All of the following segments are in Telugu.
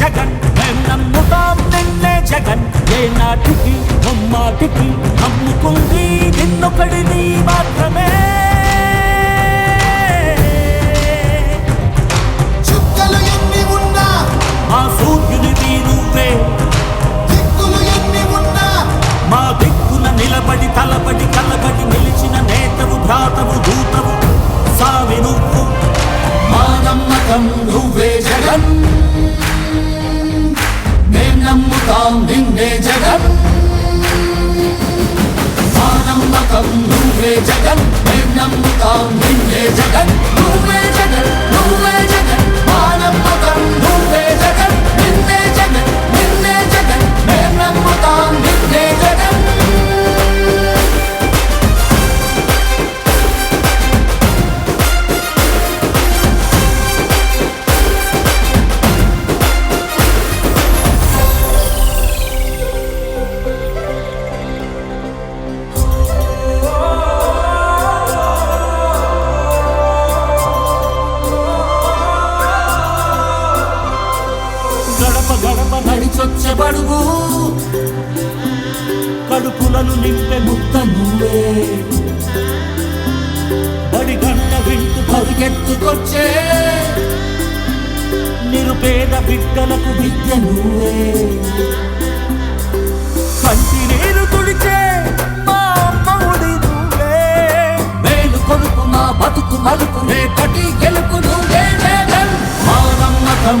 జగన్. మేం నమ్ముతాం నిన్నే జగన్. ఏ నాటికి నమ్మాటికి నమ్ముకుంది నిన్నొకడిని మాత్రమే. చుక్కలు ఎన్ని ఉన్నా మా సూర్యునిది నువ్వే దిక్కులు ఎన్ని ఉన్నా మా దిక్కున నిలబడి తలబడి కలబడి నిలిచిన నేతవు భ్రాతవు దూతవు సావి నువ్వు. మా నమ్మకం నువ్వే జగన్. జగన్ మేం నమ్ముతాం? నిన్నే జగన్ నువ్వే నడిచొచ్చే కడుపులను నింపే ముక్త నువ్వే. బడి గంట వింటు పరిగెత్తుకొచ్చే. నిరుపేద బిడ్డలకు విద్య నువ్వే. కంటి నీరు తుడిచే మా అమ్మఒడి నువ్వే. మేలు కొడుకు మా బతుకు మలుపు రేపటి గెలుపు నువ్వే జగన్ మా నమ్మకం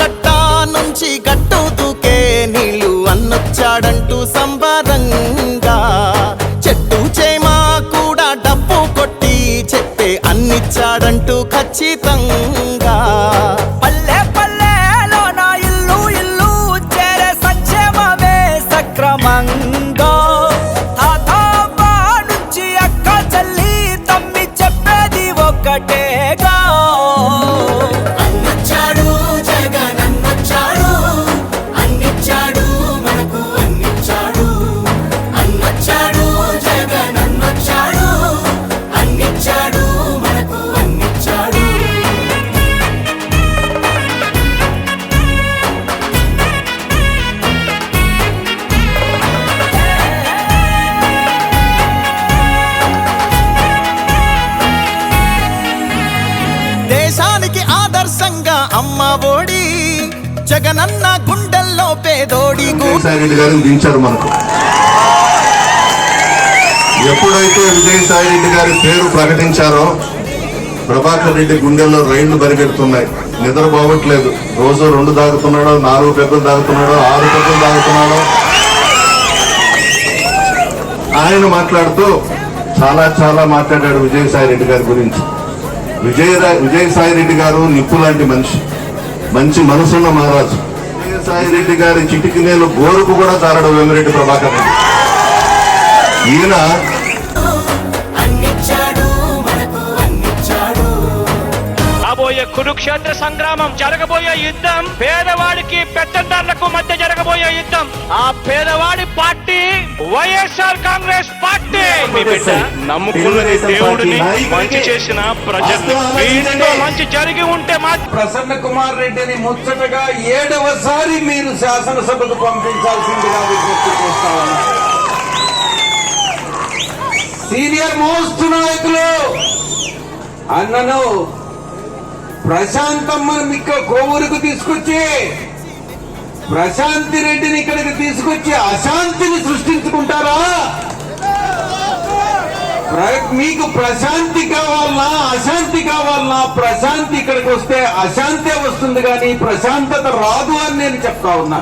కట్టా నుంచి గట్టు దూకే నీళ్ళు అన్నొచ్చాడంటూ సంబరంగా. చెట్టు చేమా కూడా డబ్బు కొట్టి చెప్పే అన్నిచ్చాడంటూ ఖచ్చితంగా. పల్లె జగనన్న గుండెల్లో పేదోడి గు- విజయసాయి రెడ్డి గారిని దించారు మనకు. ఎప్పుడైతే విజయసాయి రెడ్డి గారి పేరు ప్రకటించారో ప్రభాకర్ రెడ్డి గుండెల్లో రైళ్ళు పరిగెడుతున్నాయి నిద్ర పోవట్లేదు. రోజు రెండు తాగుతున్నాడో నాలుగు పెద్దలు తాగుతున్నాడో ఆరు పెద్దలు తాగుతున్నాడో ఆయన మాట్లాడుతూ చాలా చాలా మాట్లాడాడు విజయసాయి రెడ్డి గారి గురించి. విజయ విజయసాయి రెడ్డి గారు నిప్పు లాంటి మనిషి. మంచి మనసున్న మహారాజు. విజయసాయి రెడ్డి గారి చిటికి నేను గోరుకు కూడా తారడు వేమిరెడ్డి ప్రభాకర్ రెడ్డి. ఈయన రాబోయే కురుక్షేత్ర సంగ్రామం జరగబోయే యుద్ధం పేదవాడికి పెత్తందారులకు మధ్య జరగబోయే యుద్ధం. ఆ పేదవాడి పార్టీ వైఎస్ఆర్ కాంగ్రెస్ పార్టీ. మీ బిడ్డ నమ్ముకున్నది దేవుడిని మంచి చేసిన ప్రజలు మీ మంచి జరిగి ఉంటే మాత్రం ప్రసన్న కుమార్ రెడ్డిని ముచ్చటగా ఏడవసారి మీరు శాసనసభకు పంపించాల్సిందిగా విజ్ఞప్తి చేస్తా ఉన్నా సీనియర్ మోస్ట్ నాయకులు అన్నను ప్రశాంతమ్మ మిక్క కోవూరుకు తీసుకొచ్చి ప్రశాంతి రెడ్డిని ఇక్కడికి తీసుకొచ్చి అశాంతిని సృష్టించుకుంటారా? మీకు ప్రశాంతి కావాలన్నా అశాంతి కావాలన్నా ప్రశాంతి ఇక్కడికి వస్తే అశాంతే వస్తుంది కానీ ప్రశాంతత రాదు అని నేను చెప్తా ఉన్నా.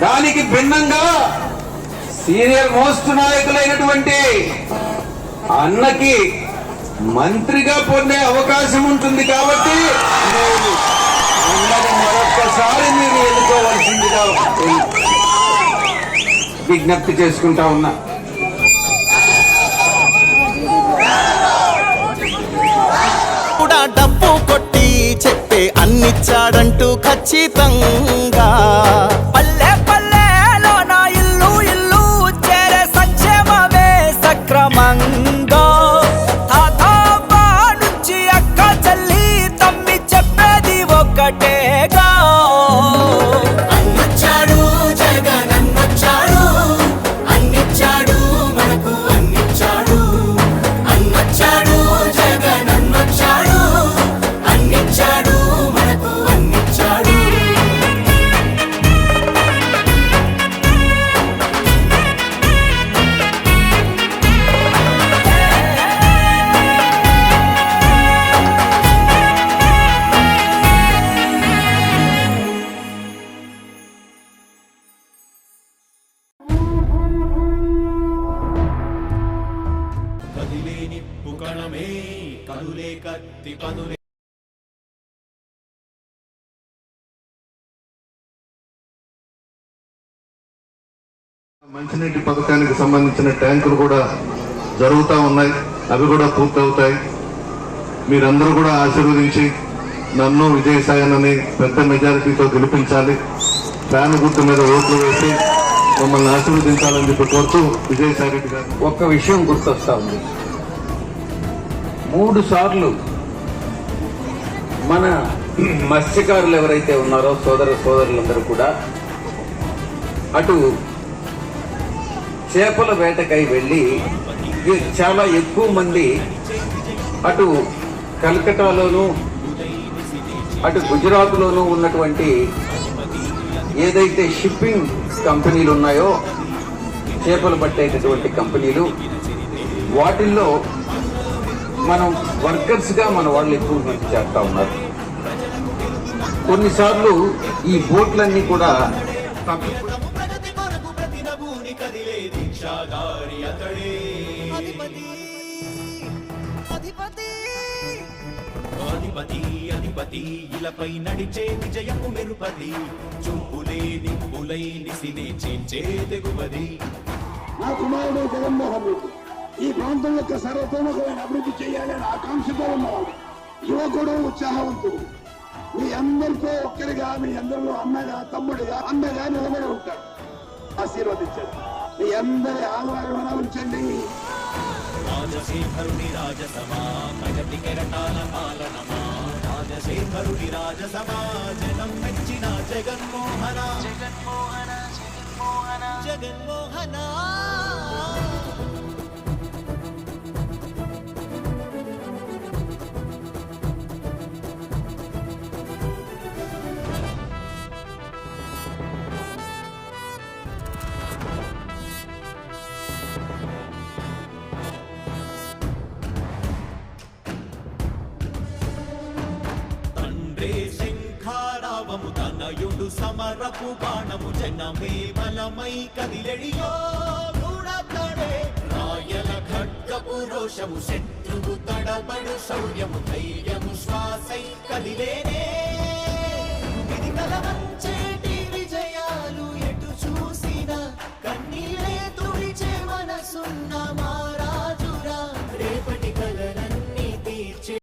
దానికి భిన్నంగా సీనియర్ మోస్ట్ నాయకులైనటువంటి అన్నకి మంత్రిగా పొందే అవకాశం ఉంటుంది కాబట్టి నేను మరొక్కసారి మీరు ఎన్నుకోవాల్సిందిగా విజ్ఞప్తి చేసుకుంటా ఉన్నా. కూడా డబ్బు కొట్టి చెప్పే అన్నిచ్చాడంటూ ఖచ్చితంగా మంచినీటి పథకానికి సంబంధించిన ట్యాంకులు కూడా జరుగుతూ ఉన్నాయి. అవి కూడా పూర్తవుతాయి. మీరందరూ కూడా ఆశీర్వదించి నన్ను విజయసాయనని పెద్ద మెజారిటీతో గెలిపించాలి. ఫ్యాన్ గుర్తు మీద ఓట్లు వేసి మమ్మల్ని ఆశీర్వదించాలని చెప్పి కోరుతూ విజయసాయి రెడ్డి గారు. ఒక్క విషయం గుర్తొస్తా ఉంది. మూడు సార్లు మన మత్స్యకారులు ఎవరైతే ఉన్నారో సోదర సోదరులందరూ కూడా అటు చేపల వేటకై వెళ్ళి చాలా ఎక్కువ మంది అటు కలకటాలోను అటు గుజరాత్లోనూ ఉన్నటువంటి ఏదైతే షిప్పింగ్ కంపెనీలు ఉన్నాయో చేపలు పట్టేటటువంటి కంపెనీలు వాటిల్లో మనం వర్కర్స్గా మన వాళ్ళు ఎక్కువ మంది ఉన్నారు. కొన్నిసార్లు ఈ బోట్లన్నీ కూడా అధిపతి అధిపతి. ఇలపై నడిచే విజయపు మెరుపది చూపులే నిప్పులై నిసినే చేంచే తెగువది. నా కుమారుడు జగన్మోహన్ రెడ్డి ఈ ప్రాంతం యొక్క సర్వతోముఖమైన అభివృద్ధి చేయాలని ఆకాంక్షతో ఉన్నవాడు యువకుడు ఉత్సాహవంతుడు. మీ అందరితో ఒక్కరిగా మీ అందరిలో అన్నగా తమ్ముడిగా అన్నగా నిలబడి ఉంటాడు. ఆశీర్వదించండి. మీ అందరి ఆదరణ ఉంచండి రాజశేఖరుని రాజసమా ప్రగతి కెరటాల పాలనమా? రాజశేఖరుని రాజసమా జనం మెచ్చిన జగన్మోహన. జగన్మోహన జగన్మోహన. జగన్మోహన. సమరపు బాణము జనమే బలమై కదిలెడియో గూడతడే రాయల ఖడ్గపు రోషము శత్రువు తడబడు శౌర్యము ధైర్యము శ్వాసై కదిలేనే. ఇది కలవంచే